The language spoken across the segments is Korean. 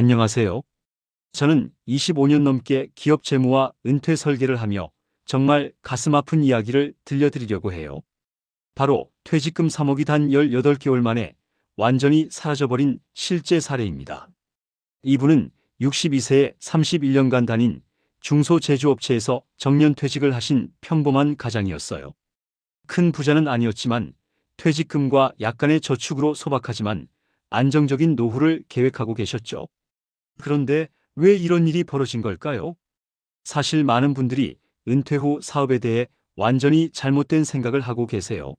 안녕하세요. 저는 25년 넘게 기업 재무와 은퇴 설계를 하며 정말 가슴 아픈 이야기를 들려드리려고 해요. 바로 퇴직금 3억이 단 18개월 만에 완전히 사라져버린 실제 사례입니다. 이분은 62세에 31년간 다닌 중소제조업체에서 정년 퇴직을 하신 평범한 가장이었어요. 큰 부자는 아니었지만 퇴직금과 약간의 저축으로 소박하지만 안정적인 노후를 계획하고 계셨죠. 그런데 왜 이런 일이 벌어진 걸까요? 사실 많은 분들이 은퇴 후 사업에 대해 완전히 잘못된 생각을 하고 계세요.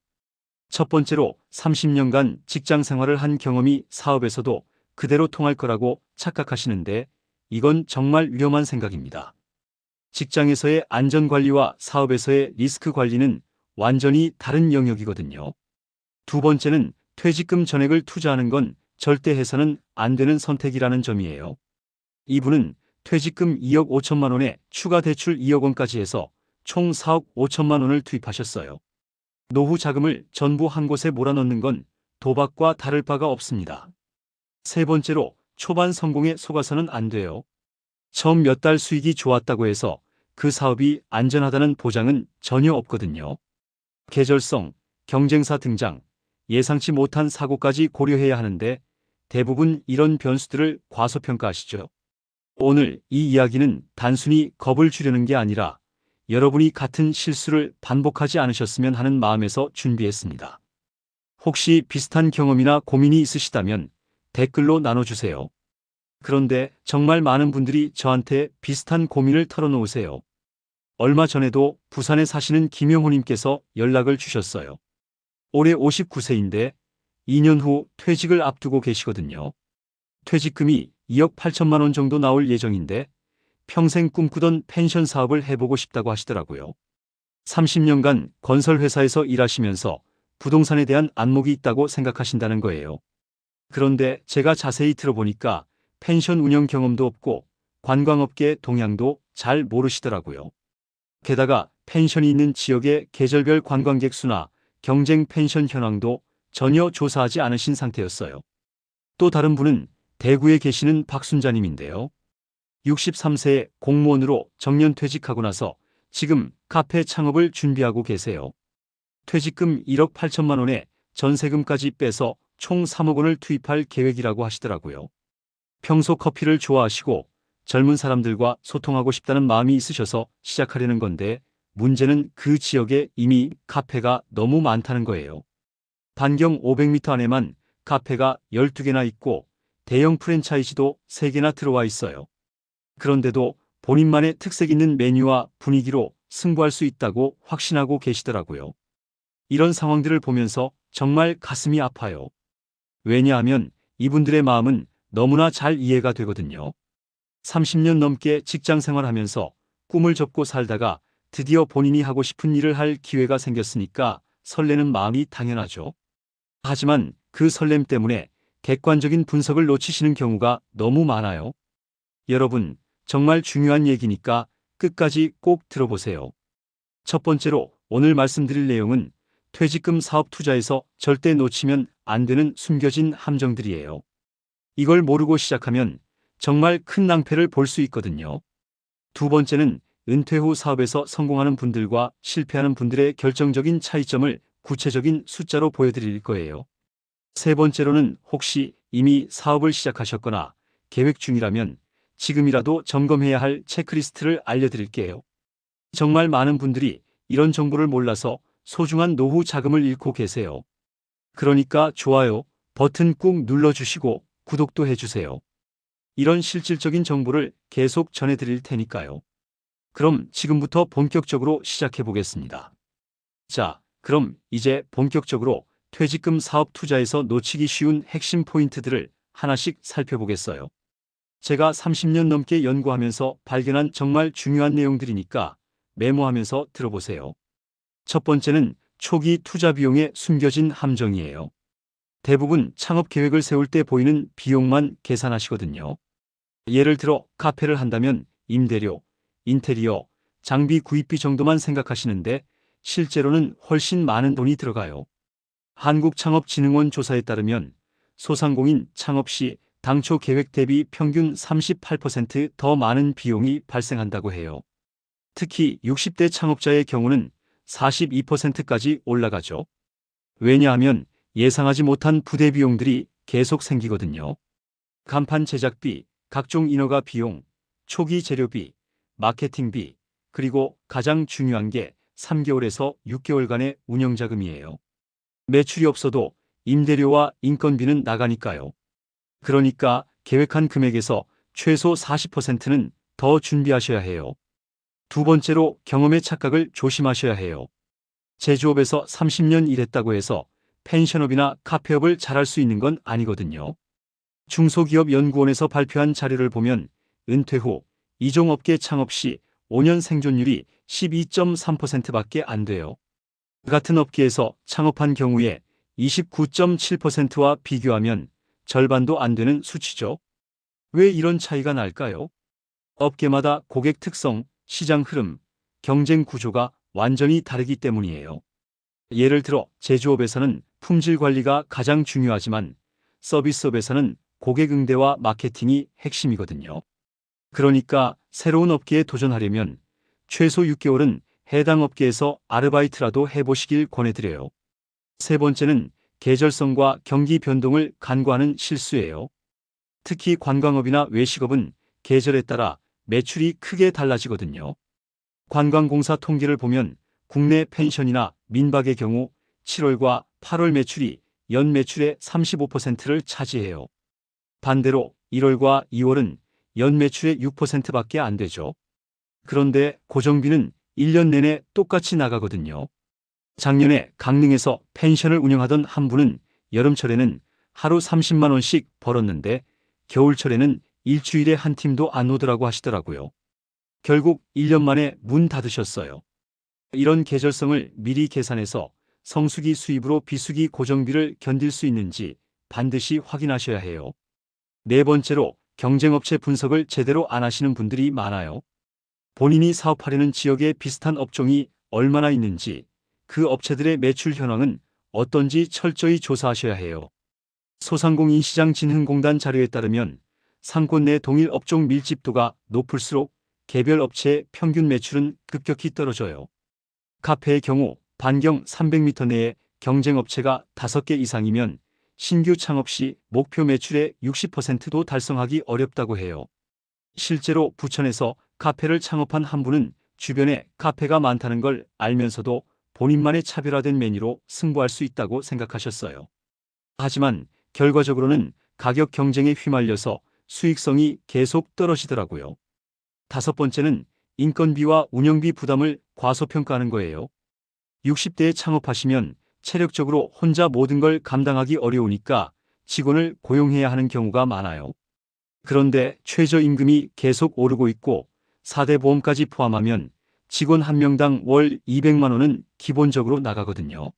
첫 번째로 30년간 직장 생활을 한 경험이 사업에서도 그대로 통할 거라고 착각하시는데 이건 정말 위험한 생각입니다. 직장에서의 안전관리와 사업에서의 리스크 관리는 완전히 다른 영역이거든요. 두 번째는 퇴직금 전액을 투자하는 건 절대 해서는 안 되는 선택이라는 점이에요. 이분은 퇴직금 2억 5천만 원에 추가 대출 2억 원까지 해서 총 4억 5천만 원을 투입하셨어요. 노후 자금을 전부 한 곳에 몰아넣는 건 도박과 다를 바가 없습니다. 세 번째로 초반 성공에 속아서는 안 돼요. 처음 몇 달 수익이 좋았다고 해서 그 사업이 안전하다는 보장은 전혀 없거든요. 계절성, 경쟁사 등장, 예상치 못한 사고까지 고려해야 하는데 대부분 이런 변수들을 과소평가하시죠. 오늘 이 이야기는 단순히 겁을 주려는 게 아니라 여러분이 같은 실수를 반복하지 않으셨으면 하는 마음에서 준비했습니다. 혹시 비슷한 경험이나 고민이 있으시다면 댓글로 나눠주세요. 그런데 정말 많은 분들이 저한테 비슷한 고민을 털어놓으세요. 얼마 전에도 부산에 사시는 김영호님께서 연락을 주셨어요. 올해 59세인데 2년 후 퇴직을 앞두고 계시거든요. 퇴직금이 2억 8천만 원 정도 나올 예정인데 평생 꿈꾸던 펜션 사업을 해보고 싶다고 하시더라고요. 30년간 건설회사에서 일하시면서 부동산에 대한 안목이 있다고 생각하신다는 거예요. 그런데 제가 자세히 들어보니까 펜션 운영 경험도 없고 관광업계 동향도 잘 모르시더라고요. 게다가 펜션이 있는 지역의 계절별 관광객 수나 경쟁 펜션 현황도 전혀 조사하지 않으신 상태였어요. 또 다른 분은 대구에 계시는 박순자님인데요. 63세에 공무원으로 정년 퇴직하고 나서 지금 카페 창업을 준비하고 계세요. 퇴직금 1억 8천만 원에 전세금까지 빼서 총 3억 원을 투입할 계획이라고 하시더라고요. 평소 커피를 좋아하시고 젊은 사람들과 소통하고 싶다는 마음이 있으셔서 시작하려는 건데 문제는 그 지역에 이미 카페가 너무 많다는 거예요. 반경 500m 안에만 카페가 12개나 있고 대형 프랜차이즈도 3개나 들어와 있어요. 그런데도 본인만의 특색 있는 메뉴와 분위기로 승부할 수 있다고 확신하고 계시더라고요. 이런 상황들을 보면서 정말 가슴이 아파요. 왜냐하면 이분들의 마음은 너무나 잘 이해가 되거든요. 30년 넘게 직장 생활하면서 꿈을 접고 살다가 드디어 본인이 하고 싶은 일을 할 기회가 생겼으니까 설레는 마음이 당연하죠. 하지만 그 설렘 때문에 객관적인 분석을 놓치시는 경우가 너무 많아요. 여러분, 정말 중요한 얘기니까 끝까지 꼭 들어보세요. 첫 번째로 오늘 말씀드릴 내용은 퇴직금 사업 투자에서 절대 놓치면 안 되는 숨겨진 함정들이에요. 이걸 모르고 시작하면 정말 큰 낭패를 볼 수 있거든요. 두 번째는 은퇴 후 사업에서 성공하는 분들과 실패하는 분들의 결정적인 차이점을 구체적인 숫자로 보여드릴 거예요. 세 번째로는 혹시 이미 사업을 시작하셨거나 계획 중이라면 지금이라도 점검해야 할 체크리스트를 알려드릴게요. 정말 많은 분들이 이런 정보를 몰라서 소중한 노후 자금을 잃고 계세요. 그러니까 좋아요 버튼 꾹 눌러주시고 구독도 해주세요. 이런 실질적인 정보를 계속 전해드릴 테니까요. 그럼 지금부터 본격적으로 시작해 보겠습니다. 자, 그럼 이제 본격적으로 퇴직금 사업 투자에서 놓치기 쉬운 핵심 포인트들을 하나씩 살펴보겠어요. 제가 30년 넘게 연구하면서 발견한 정말 중요한 내용들이니까 메모하면서 들어보세요. 첫 번째는 초기 투자 비용의 숨겨진 함정이에요. 대부분 창업 계획을 세울 때 보이는 비용만 계산하시거든요. 예를 들어 카페를 한다면 임대료, 인테리어, 장비 구입비 정도만 생각하시는데 실제로는 훨씬 많은 돈이 들어가요. 한국창업진흥원 조사에 따르면 소상공인 창업 시 당초 계획 대비 평균 38%더 많은 비용이 발생한다고 해요. 특히 60대 창업자의 경우는 42%까지 올라가죠. 왜냐하면 예상하지 못한 부대 비용들이 계속 생기거든요. 간판 제작비, 각종 인허가 비용, 초기 재료비, 마케팅비, 그리고 가장 중요한 게 3개월에서 6개월간의 운영자금이에요. 매출이 없어도 임대료와 인건비는 나가니까요. 그러니까 계획한 금액에서 최소 40%는 더 준비하셔야 해요. 두 번째로 경험의 착각을 조심하셔야 해요. 제조업에서 30년 일했다고 해서 펜션업이나 카페업을 잘할 수 있는 건 아니거든요. 중소기업연구원에서 발표한 자료를 보면 은퇴 후 이종업계 창업 시 5년 생존율이 12.3%밖에 안 돼요. 같은 업계에서 창업한 경우에 29.7%와 비교하면 절반도 안 되는 수치죠. 왜 이런 차이가 날까요? 업계마다 고객 특성, 시장 흐름, 경쟁 구조가 완전히 다르기 때문이에요. 예를 들어 제조업에서는 품질 관리가 가장 중요하지만 서비스업에서는 고객 응대와 마케팅이 핵심이거든요. 그러니까 새로운 업계에 도전하려면 최소 6개월은 해당 업계에서 아르바이트라도 해보시길 권해드려요. 세 번째는 계절성과 경기 변동을 간과하는 실수예요. 특히 관광업이나 외식업은 계절에 따라 매출이 크게 달라지거든요. 관광공사 통계를 보면 국내 펜션이나 민박의 경우 7월과 8월 매출이 연 매출의 35%를 차지해요. 반대로 1월과 2월은 연 매출의 6%밖에 안 되죠. 그런데 고정비는 1년 내내 똑같이 나가거든요. 작년에 강릉에서 펜션을 운영하던 한 분은 여름철에는 하루 30만 원씩 벌었는데 겨울철에는 일주일에 한 팀도 안 오더라고 하시더라고요. 결국 1년 만에 문 닫으셨어요. 이런 계절성을 미리 계산해서 성수기 수입으로 비수기 고정비를 견딜 수 있는지 반드시 확인하셔야 해요. 네 번째로 경쟁업체 분석을 제대로 안 하시는 분들이 많아요. 본인이 사업하려는 지역에 비슷한 업종이 얼마나 있는지, 그 업체들의 매출 현황은 어떤지 철저히 조사하셔야 해요. 소상공인 시장 진흥공단 자료에 따르면 상권 내 동일 업종 밀집도가 높을수록 개별 업체의 평균 매출은 급격히 떨어져요. 카페의 경우 반경 300m 내에 경쟁업체가 5개 이상이면 신규 창업 시 목표 매출의 60%도 달성하기 어렵다고 해요. 실제로 부천에서 카페를 창업한 한 분은 주변에 카페가 많다는 걸 알면서도 본인만의 차별화된 메뉴로 승부할 수 있다고 생각하셨어요. 하지만 결과적으로는 가격 경쟁에 휘말려서 수익성이 계속 떨어지더라고요. 다섯 번째는 인건비와 운영비 부담을 과소평가하는 거예요. 60대에 창업하시면 체력적으로 혼자 모든 걸 감당하기 어려우니까 직원을 고용해야 하는 경우가 많아요. 그런데 최저임금이 계속 오르고 있고 4대 보험까지 포함하면 직원 한 명당 월 200만 원은 기본적으로 나가거든요.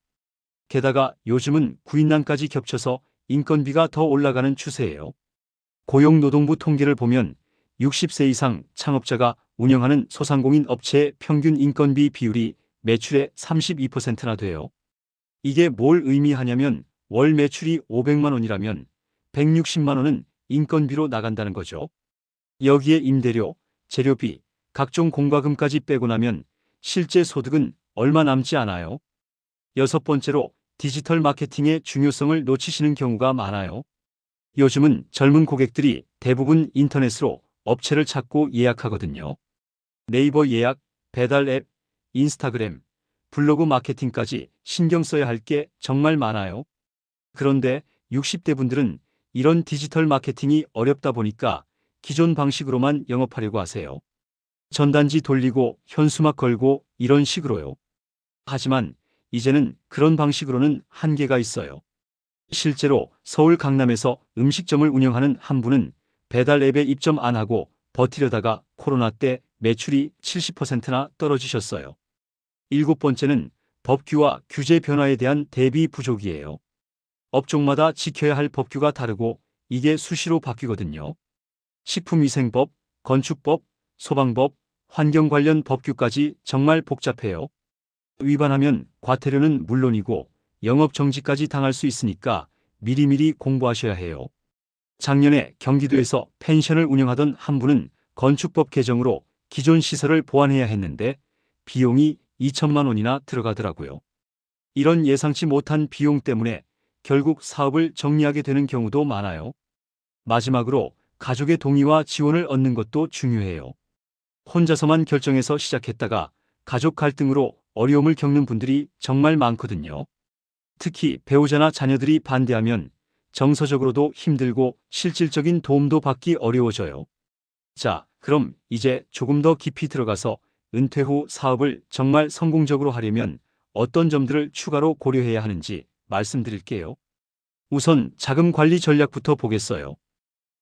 게다가 요즘은 구인난까지 겹쳐서 인건비가 더 올라가는 추세예요. 고용노동부 통계를 보면 60세 이상 창업자가 운영하는 소상공인 업체의 평균 인건비 비율이 매출의 32%나 돼요. 이게 뭘 의미하냐면 월 매출이 500만 원이라면 160만 원은 인건비로 나간다는 거죠. 여기에 임대료, 재료비, 각종 공과금까지 빼고 나면 실제 소득은 얼마 남지 않아요. 여섯 번째로 디지털 마케팅의 중요성을 놓치시는 경우가 많아요. 요즘은 젊은 고객들이 대부분 인터넷으로 업체를 찾고 예약하거든요. 네이버 예약, 배달 앱, 인스타그램, 블로그 마케팅까지 신경 써야 할 게 정말 많아요. 그런데 60대 분들은 이런 디지털 마케팅이 어렵다 보니까 기존 방식으로만 영업하려고 하세요. 전단지 돌리고 현수막 걸고 이런 식으로요. 하지만 이제는 그런 방식으로는 한계가 있어요. 실제로 서울 강남에서 음식점을 운영하는 한 분은 배달 앱에 입점 안 하고 버티려다가 코로나 때 매출이 70%나 떨어지셨어요. 일곱 번째는 법규와 규제 변화에 대한 대비 부족이에요. 업종마다 지켜야 할 법규가 다르고 이게 수시로 바뀌거든요. 식품위생법, 건축법, 소방법, 환경 관련 법규까지 정말 복잡해요. 위반하면 과태료는 물론이고 영업 정지까지 당할 수 있으니까 미리미리 공부하셔야 해요. 작년에 경기도에서 펜션을 운영하던 한 분은 건축법 개정으로 기존 시설을 보완해야 했는데 비용이 2천만 원이나 들어가더라고요. 이런 예상치 못한 비용 때문에 결국 사업을 정리하게 되는 경우도 많아요. 마지막으로 가족의 동의와 지원을 얻는 것도 중요해요. 혼자서만 결정해서 시작했다가 가족 갈등으로 어려움을 겪는 분들이 정말 많거든요. 특히 배우자나 자녀들이 반대하면 정서적으로도 힘들고 실질적인 도움도 받기 어려워져요. 자, 그럼 이제 조금 더 깊이 들어가서 은퇴 후 사업을 정말 성공적으로 하려면 어떤 점들을 추가로 고려해야 하는지 말씀드릴게요. 우선 자금 관리 전략부터 보겠어요.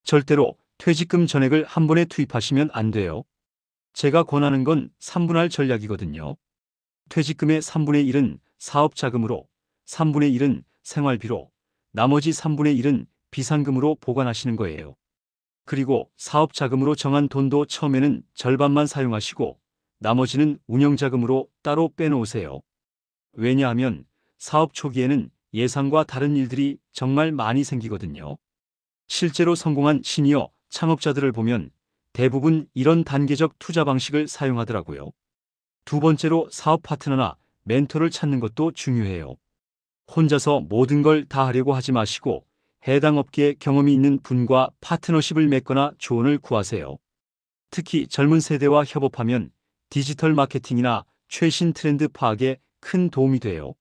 절대로 퇴직금 전액을 한 번에 투입하시면 안 돼요. 제가 권하는 건 3분할 전략이거든요. 퇴직금의 3분의 1은 사업 자금으로, 3분의 1은 생활비로, 나머지 3분의 1은 비상금으로 보관하시는 거예요. 그리고 사업 자금으로 정한 돈도 처음에는 절반만 사용하시고 나머지는 운영 자금으로 따로 빼놓으세요. 왜냐하면 사업 초기에는 예상과 다른 일들이 정말 많이 생기거든요. 실제로 성공한 시니어 창업자들을 보면 대부분 이런 단계적 투자 방식을 사용하더라고요. 두 번째로 사업 파트너나 멘토를 찾는 것도 중요해요. 혼자서 모든 걸 다 하려고 하지 마시고 해당 업계에 경험이 있는 분과 파트너십을 맺거나 조언을 구하세요. 특히 젊은 세대와 협업하면 디지털 마케팅이나 최신 트렌드 파악에 큰 도움이 돼요.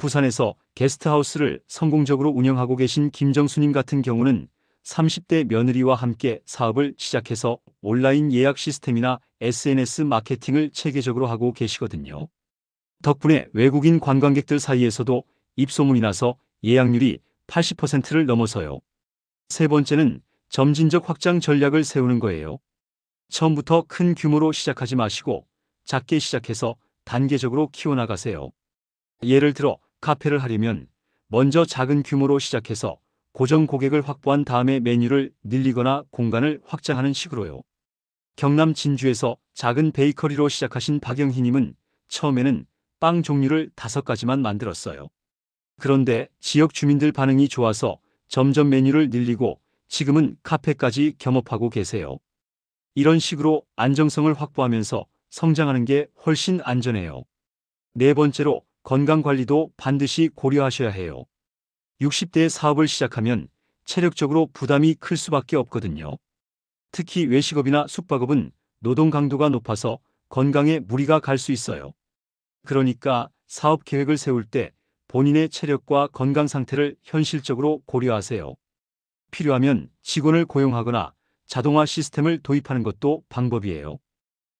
부산에서 게스트하우스를 성공적으로 운영하고 계신 김정수님 같은 경우는 30대 며느리와 함께 사업을 시작해서 온라인 예약 시스템이나 SNS 마케팅을 체계적으로 하고 계시거든요. 덕분에 외국인 관광객들 사이에서도 입소문이 나서 예약률이 80%를 넘어서요. 세 번째는 점진적 확장 전략을 세우는 거예요. 처음부터 큰 규모로 시작하지 마시고 작게 시작해서 단계적으로 키워나가세요. 예를 들어 카페를 하려면 먼저 작은 규모로 시작해서 고정 고객을 확보한 다음에 메뉴를 늘리거나 공간을 확장하는 식으로요. 경남 진주에서 작은 베이커리로 시작하신 박영희님은 처음에는 빵 종류를 다섯 가지만 만들었어요. 그런데 지역 주민들 반응이 좋아서 점점 메뉴를 늘리고 지금은 카페까지 겸업하고 계세요. 이런 식으로 안정성을 확보하면서 성장하는 게 훨씬 안전해요. 네 번째로 건강 관리도 반드시 고려하셔야 해요. 60대에 사업을 시작하면 체력적으로 부담이 클 수밖에 없거든요. 특히 외식업이나 숙박업은 노동 강도가 높아서 건강에 무리가 갈 수 있어요. 그러니까 사업 계획을 세울 때 본인의 체력과 건강 상태를 현실적으로 고려하세요. 필요하면 직원을 고용하거나 자동화 시스템을 도입하는 것도 방법이에요.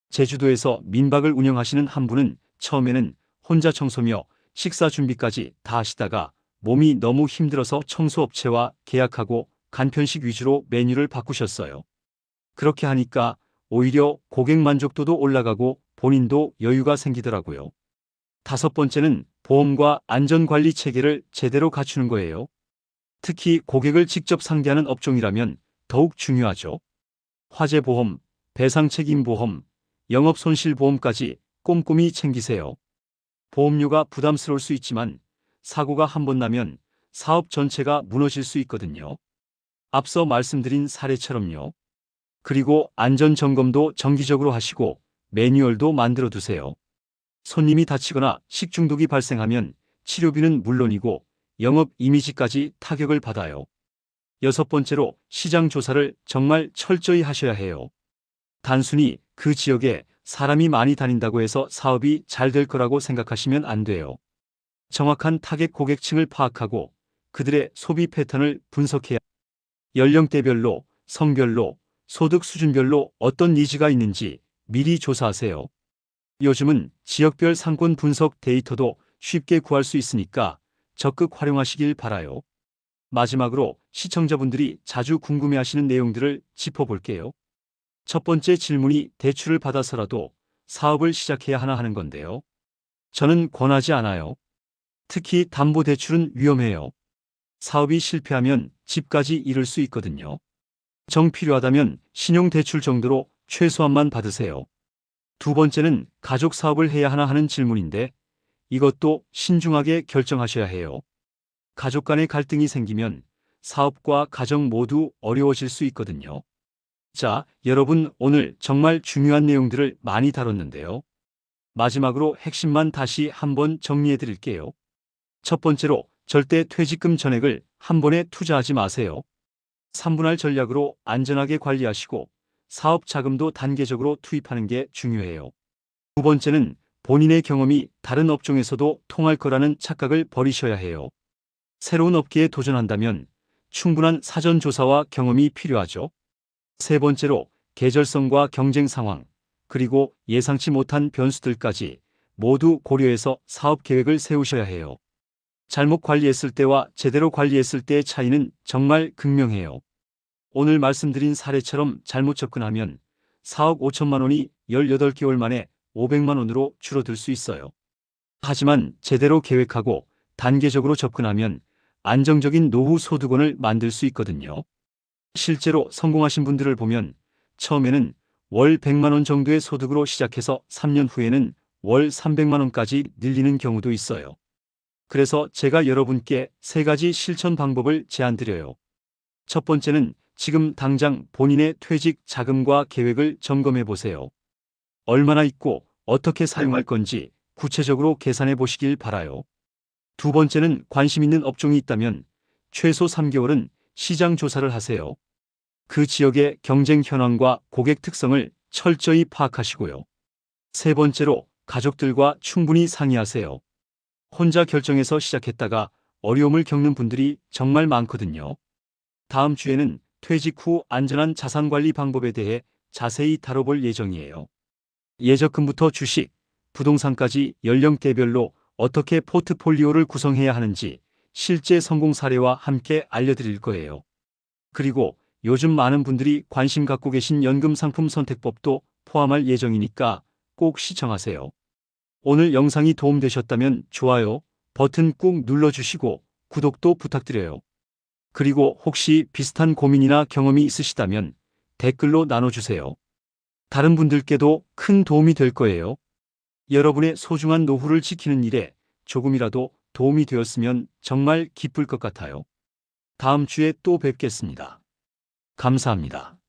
제주도에서 민박을 운영하시는 한 분은 처음에는 혼자 청소며 식사 준비까지 다 하시다가 몸이 너무 힘들어서 청소업체와 계약하고 간편식 위주로 메뉴를 바꾸셨어요. 그렇게 하니까 오히려 고객 만족도도 올라가고 본인도 여유가 생기더라고요. 다섯 번째는 보험과 안전관리 체계를 제대로 갖추는 거예요. 특히 고객을 직접 상대하는 업종이라면 더욱 중요하죠. 화재보험, 배상책임보험, 영업손실보험까지 꼼꼼히 챙기세요. 보험료가 부담스러울 수 있지만 사고가 한 번 나면 사업 전체가 무너질 수 있거든요. 앞서 말씀드린 사례처럼요. 그리고 안전점검도 정기적으로 하시고 매뉴얼도 만들어 두세요. 손님이 다치거나 식중독이 발생하면 치료비는 물론이고 영업 이미지까지 타격을 받아요. 여섯 번째로 시장 조사를 정말 철저히 하셔야 해요. 단순히 그 지역에 사람이 많이 다닌다고 해서 사업이 잘 될 거라고 생각하시면 안 돼요. 정확한 타겟 고객층을 파악하고 그들의 소비 패턴을 분석해야 연령대별로, 성별로, 소득 수준별로 어떤 니즈가 있는지 미리 조사하세요. 요즘은 지역별 상권 분석 데이터도 쉽게 구할 수 있으니까 적극 활용하시길 바라요. 마지막으로 시청자분들이 자주 궁금해하시는 내용들을 짚어볼게요. 첫 번째 질문이 대출을 받아서라도 사업을 시작해야 하나 하는 건데요. 저는 권하지 않아요. 특히 담보대출은 위험해요. 사업이 실패하면 집까지 잃을 수 있거든요. 정 필요하다면 신용대출 정도로 최소한만 받으세요. 두 번째는 가족 사업을 해야 하나 하는 질문인데 이것도 신중하게 결정하셔야 해요. 가족 간의 갈등이 생기면 사업과 가정 모두 어려워질 수 있거든요. 자, 여러분 오늘 정말 중요한 내용들을 많이 다뤘는데요. 마지막으로 핵심만 다시 한번 정리해 드릴게요. 첫 번째로 절대 퇴직금 전액을 한 번에 투자하지 마세요. 3분할 전략으로 안전하게 관리하시고 사업 자금도 단계적으로 투입하는 게 중요해요. 두 번째는 본인의 경험이 다른 업종에서도 통할 거라는 착각을 버리셔야 해요. 새로운 업계에 도전한다면 충분한 사전 조사와 경험이 필요하죠. 세 번째로 계절성과 경쟁 상황, 그리고 예상치 못한 변수들까지 모두 고려해서 사업 계획을 세우셔야 해요. 잘못 관리했을 때와 제대로 관리했을 때의 차이는 정말 극명해요. 오늘 말씀드린 사례처럼 잘못 접근하면 4억 5천만 원이 18개월 만에 500만 원으로 줄어들 수 있어요. 하지만 제대로 계획하고 단계적으로 접근하면 안정적인 노후 소득원을 만들 수 있거든요. 실제로 성공하신 분들을 보면 처음에는 월 100만 원 정도의 소득으로 시작해서 3년 후에는 월 300만 원까지 늘리는 경우도 있어요. 그래서 제가 여러분께 세 가지 실천 방법을 제안드려요. 첫 번째는 지금 당장 본인의 퇴직 자금과 계획을 점검해 보세요. 얼마나 있고 어떻게 사용할 건지 구체적으로 계산해 보시길 바라요. 두 번째는 관심 있는 업종이 있다면 최소 3개월은 시장 조사를 하세요. 그 지역의 경쟁 현황과 고객 특성을 철저히 파악하시고요. 세 번째로 가족들과 충분히 상의하세요. 혼자 결정해서 시작했다가 어려움을 겪는 분들이 정말 많거든요. 다음 주에는 퇴직 후 안전한 자산 관리 방법에 대해 자세히 다뤄볼 예정이에요. 예적금부터 주식, 부동산까지 연령대별로 어떻게 포트폴리오를 구성해야 하는지 실제 성공 사례와 함께 알려드릴 거예요. 그리고 요즘 많은 분들이 관심 갖고 계신 연금 상품 선택법도 포함할 예정이니까 꼭 시청하세요. 오늘 영상이 도움되셨다면 좋아요 버튼 꾹 눌러주시고 구독도 부탁드려요. 그리고 혹시 비슷한 고민이나 경험이 있으시다면 댓글로 나눠주세요. 다른 분들께도 큰 도움이 될 거예요. 여러분의 소중한 노후를 지키는 일에 조금이라도 도움이 되었으면 정말 기쁠 것 같아요. 다음 주에 또 뵙겠습니다. 감사합니다.